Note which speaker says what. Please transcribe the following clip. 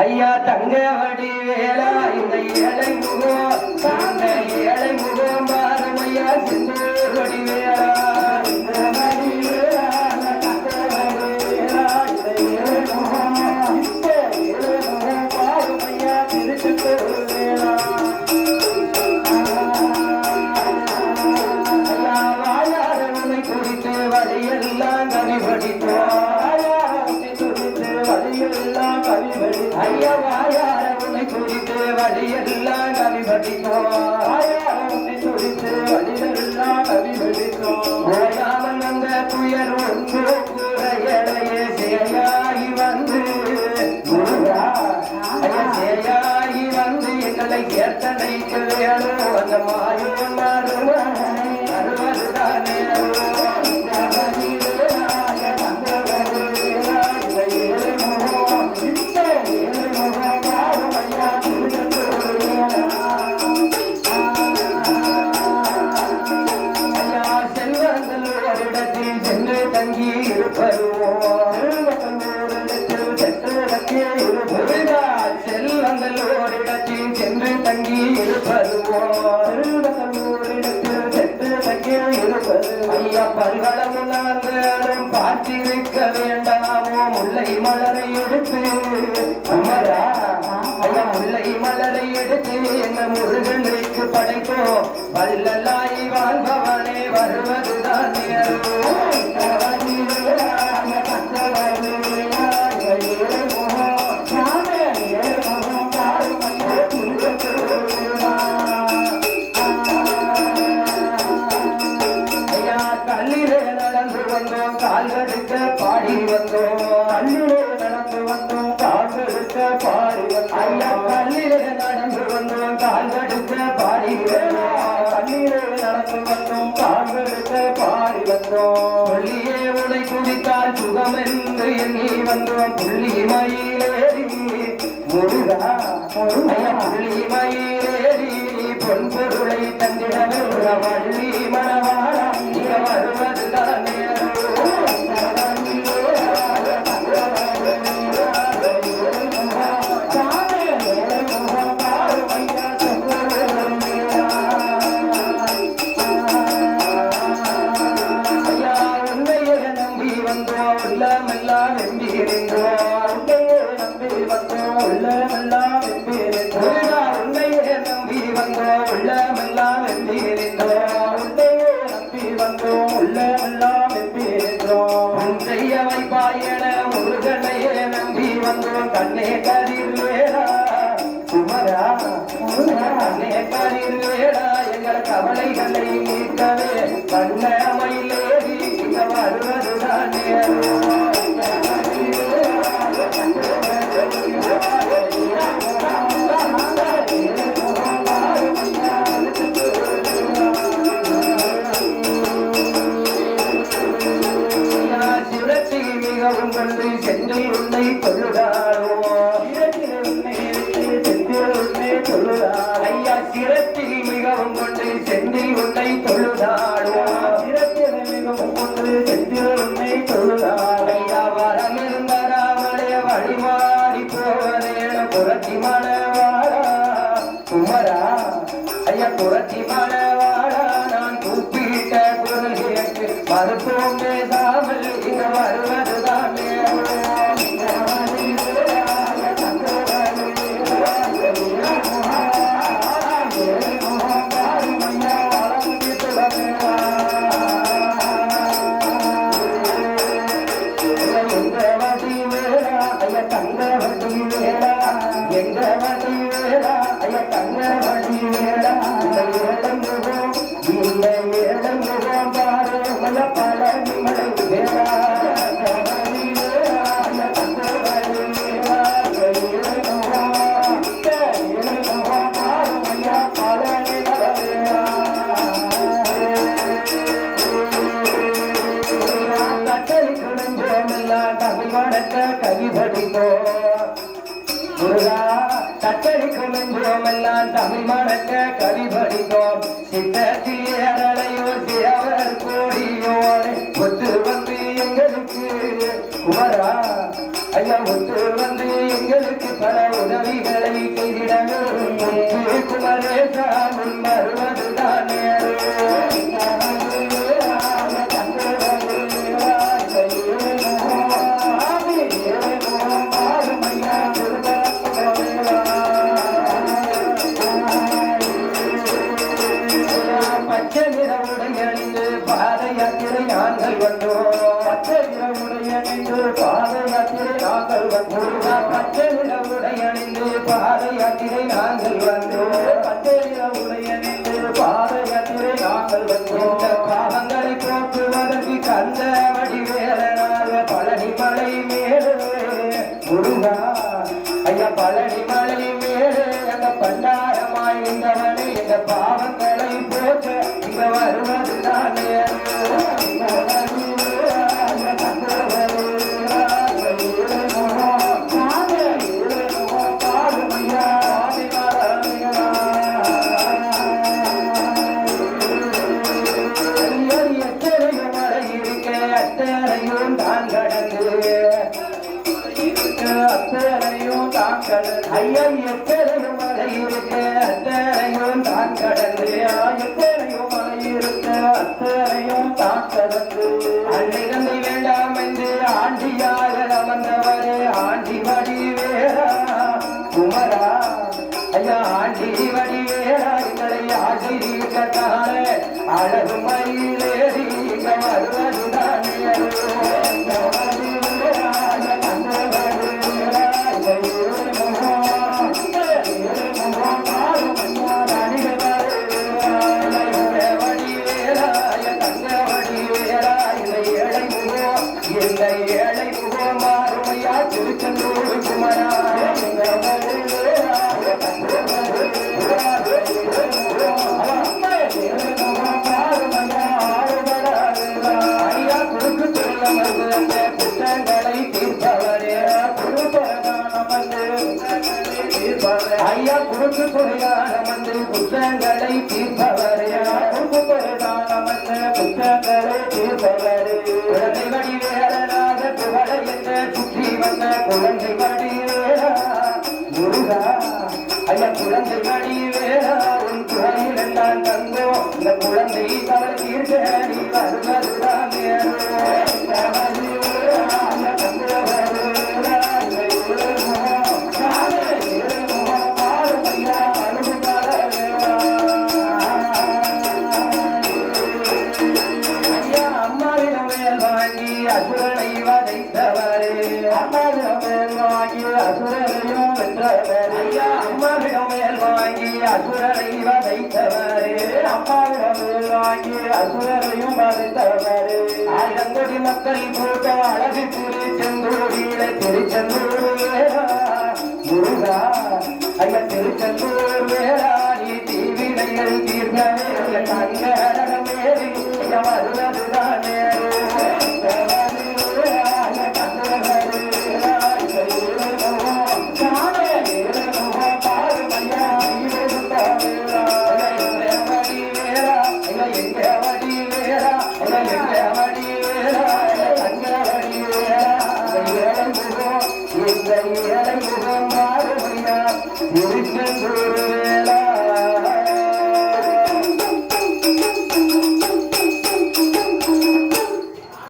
Speaker 1: ஐயா தங்க வடிவேலா இந்த ஏழை முகம் இந்த ஏழை முகம் கவி படி குறித்து வழியெல்லாம் கவி படித்தோம் வாயாரவனை குறித்து வழியெல்லாம் கவி ஓயாமல் வந்த துயர் ஒன்று கூற சேயாகி வந்து சேயாகி வந்து எங்களை வேணும் அந்த மாயும் அருவருதானே இருப்பதுவோம் பார்த்திருக்க வேண்டாமோ? முல்லை மலரை எடுத்து அமரா ஐயா முல்லை மலரை எடுத்து எங்க முருகனுக்கு படைப்போம்? வல்லலாய் வாழ்பவனே வருவதுதான் நேரம் நடந்து வந்தோம் கால்களுக்க பாடி வந்தோம். கல்லிலே நடந்து வந்தோம் கால்களுக்க பாடி வந்தோம். ஐயா கல்லிலே நடந்து வந்தோம் கால்களுக்க பாடி வந்தோம். கல்லிலே நடந்து வந்தோம் கால்களுக்க பாடி வந்தோம். சொல்லியே உடை குடித்தால் சுகம் என்று எண்ணி வந்தோம். புள்ளி மயிலேறி முருகா. முருகையா புள்ளி மயிலேறி பொன் பொருளை தந்திடவே வள்ளி மணவாளா வருவது தான் கவலைகளை நீக்கவே கண்ணமையிலேறி வருவதுதானே கேட்டு குடிஞ்சோமெல்லாம் தமிழ் முருகா கட்டளை குடிஞ்சோமெல்லாம் தமிழ் வடக்க கவி சித்தத்தில் ஏறலையோ தேவர் ஒத்து வந்து எங்களுக்கு குமரா. ஐயா ஒத்து வந்து எங்களுக்கு பல உதவிகளை செய்திடவே குமரேசா முன் நாங்கள் பச்சை நிற உடை பாத யாத்திரை நாங்கள் வந்தோம் பச்சை நிற உடை பாத யாத்திரை நாங்கள் வந்தோம் பாவங்களை போக்குவதற்கு கந்த வடிவேலனாக பழனி மலை மேலே முருகா ஐயா பழனி மலை மேலே அந்த பண்டாரமாய் இருந்தவனே இந்த பாவங்களை போக்க இங்க வருவது தானே தான் எத்தனையும் மலை அத்தனையும் தான் கடந்து எத்தனையும் மலை அத்தனையும் தான் கடந்து அன்னை வேண்டாம் என்று ஆண்டியாக அமர்ந்தவரே ஆண்டி வடி குமரா ஐயா ஆண்டி வடி வேறா எங்களை ஆசிரியக்கான அழகு மயிலேறி ஐயா குறுக்கு சொல்லமது தீர்ப்பவரே. வந்து குற்றங்களை தீர்ப்பவரே குறுக்கு தொழிலாளம் வந்து குற்றங்களை தீர்ப்பவரே குழந்தை சுற்றி வந்த குழந்தை வடிவேலா முருகா ஐயா குழந்தை வடிவேலா உன் குழந்தை நான் தந்தோ இந்த குழந்தை தவறு தீர்க்க நீ வருவது வந்தவர் அப்பாவிடம் வாங்கி அசுரரையும் பாதித்தவர் ஆயிரம் கோடி மக்களை போட்ட அழகு திரு செந்தூரில திருச்செந்தூர் முருகா ஐயா திருச்செந்தூர் வேளாணி தீவினைகள் தீர்க்க தங்க மேரி மருதா